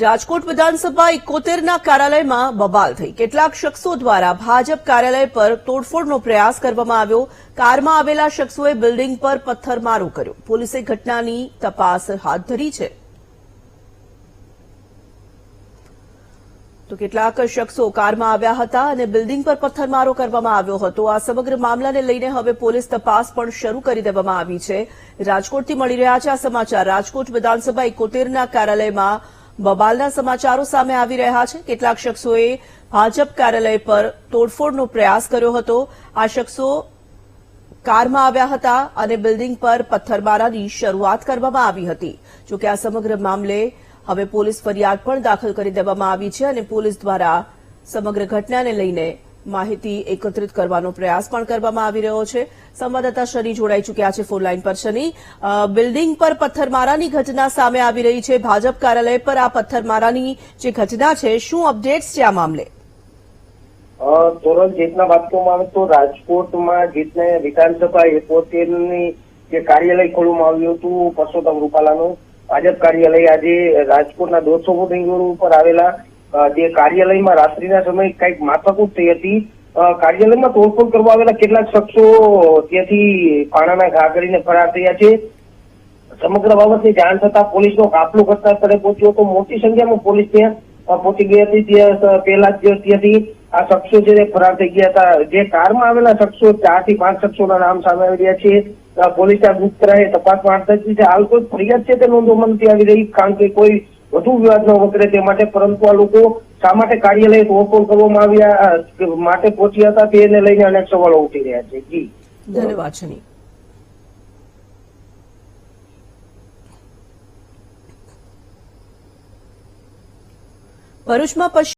રાજકોટ વિધાનસભા એકોતેરના કાર્યાલયમાં બબાલ થઈ. કેટલાક શખ્સો દ્વારા ભાજપ કાર્યાલય પર તોડફોડનો પ્રયાસ કરવામાં આવ્યો. કારમાં આવેલા શખ્સોએ બિલ્ડિંગ પર પથ્થરમારો કર્યો. પોલીસે ઘટનાની તપાસ હાથ ધરી છે. તો કેટલાક શખ્સો કારમાં આવ્યા હતા અને બિલ્ડિંગ પર પથ્થરમારો કરવામાં આવ્યો હતો. આ સમગ્ર મામલાને લઈને હવે પોલીસ તપાસ પણ શરૂ કરી દેવામાં આવી છે. રાજકોટથી મળી રહ્યા છે આ સમાચાર. રાજકોટ વિધાનસભા એકોતેરના કાર્યાલયમાં બબાલના સમાચારો સામે આવી રહ્યા છે. કેટલાક શખ્સોએ ભાજપ કાર્યાલય પર તોડફોડનો પ્રયાસ કર્યો હતો. આ શખ્સો કારમાં આવ્યા હતા અને બિલ્ડિંગ પર પથ્થરમારાની શરૂઆત કરવામાં આવી હતી. જોકે આ સમગ્ર મામલે હવે પોલીસ ફરિયાદ પણ દાખલ કરી દેવામાં આવી છે અને પોલીસ દ્વારા સમગ્ર ઘટનાને લઈને માહિતી એકત્રિત કરવાનો પ્રયાસ પણ કરવામાં આવી રહ્યો છે. સંવાદદાતા શની જોડાઈ ચૂક્યા છે ફોન પર. શની બિલ્ડિંગ પર પથ્થરમારાની ઘટના સામે આવી રહી છે. ભાજપ કાર્યાલય પર આ પથ્થરમારાની જે ઘટના છે, શું અપડેટ્સ છે આ મામલે? તોરલ જેટના વાત આવે તો રાજકોટમાં જીતને વિધાનસભા એકોતેરની જે કાર્યાલય ખોલવામાં આવ્યું હતું, પરસોત્તમ રૂપાલાનું. ભાજપ કાર્યાલય આજે રાજકોટના દોઢસો ફૂટ રિંગ રોડ ઉપર આવેલા જે કાર્યાલયમાં રાત્રિના સમયે કંઈક માથાકૂટ થઈ હતી કાર્યાલયમાં તોડફોડ કરવા આવેલા કેટલાક શખ્સો ત્યાંથી પાણાના ઘા કરીને ફરાર થયા છે. સમગ્ર બાબતની જાણ થતા પોલીસનો કાફલો ઘટના સ્થળે પહોંચ્યો હતો. મોટી સંખ્યામાં પોલીસ ત્યાં પહોંચી ગઈ હતી. ત્યાં પહેલા જ ત્યાંથી આ શખ્સો છે તે ફરાર થઈ ગયા હતા. જે કારમાં આવેલા શખ્સો ચારથી પાંચ શખ્સોના નામ સામે આવી રહ્યા છે. પોલીસ આ ગુપ્ત રહે તપાસ હાથ ધરી છે. હાલ કોઈ ફરિયાદ છે તે નોંધવામાં નથી આવી રહી? કારણ કે કોઈ વધુ વિવાદ વકરે તે માટે, પરંતુ આ લોકો શા માટે કાર્યાલય તોડફોડ કરવામાં આવ્યા માટે પહોંચ્યા હતા તેને લઈને અનેક સવાલો ઉઠી રહ્યા છે. જી. ધન્યવાદ, શની. ભરૂચમાં પશ્ચિમ